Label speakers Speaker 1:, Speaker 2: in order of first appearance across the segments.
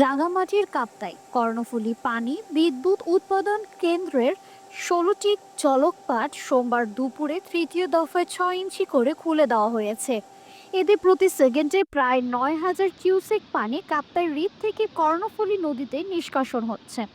Speaker 1: রাঙামাটির কাপ্তাই, কর্ণফুলী পানি, বিদ্যুৎ উৎপাদন কেন্দ্রের ষোলোটি জলকপাট সোমবার দুপুরে তৃতীয় দফায় ছয় ইঞ্চি করে খুলে দেওয়া হয়েছে। এতে প্রতি সেকেন্ডে প্রায় নয় হাজার কিউসেক পানি কাপ্তাই হ্রদ থেকে কর্ণফুলী নদীতে নিষ্কাশন হচ্ছে।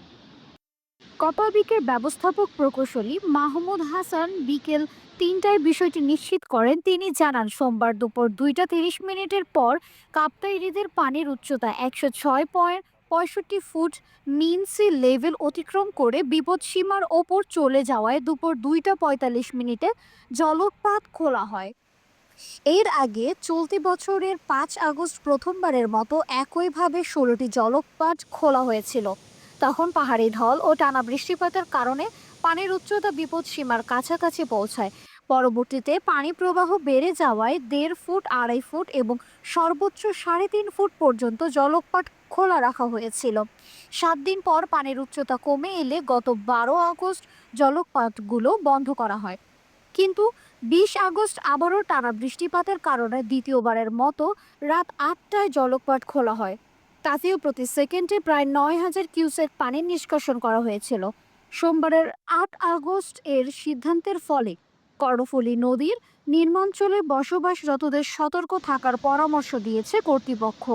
Speaker 1: কপাবিকের ব্যবস্থাপক প্রকৌশলী মাহমুদ হাসান বিকেল তিনটায় বিষয়টি নিশ্চিত করেন। তিনি জানান, সোমবার দুপুর দুইটা তিরিশ মিনিটের পর কাপ্তাই হ্রদের পানির উচ্চতা একশো ছয় পয়েন্ট পঁয়ষট্টি ফুট মিন সি লেভেল অতিক্রম করে বিপদসীমার ওপর চলে যাওয়ায় দুপুর দুইটা পঁয়তাল্লিশ মিনিটে জলপাত খোলা হয়। এর আগে চলতি বছরের পাঁচ আগস্ট প্রথমবারের মতো একইভাবে ষোলোটি জলপাত খোলা হয়েছিল। তখন পাহাড়ি ঢল ও টানা বৃষ্টিপাতের কারণে পানির উচ্চতা বিপদসীমার কাছাকাছি পৌঁছায়। পরবর্তীতে পানি প্রবাহ বেড়ে যাওয়ায় দেড় ফুট, আড়াই ফুট এবং সর্বোচ্চ সাড়ে তিন ফুট পর্যন্ত জলকপাট খোলা রাখা হয়েছিল। সাত দিন পর পানির উচ্চতা কমে এলে গত বারো আগস্ট জলকপাতগুলো বন্ধ করা হয়। কিন্তু বিশ আগস্ট আবারও টানা বৃষ্টিপাতের কারণে দ্বিতীয়বারের মতো রাত আটটায় জলকপাট খোলা হয়। তাতেও প্রতি সেকেন্ডে প্রায় নয় হাজার কিউসেক পানি নিষ্কাশন করা হয়েছিল। সোমবারের আট আগস্ট এর সিদ্ধান্তের ফলে কর্ণফুলী নদীর নির্মাঞ্চলে বসবাসরতদের সতর্ক থাকার পরামর্শ দিয়েছে কর্তৃপক্ষ।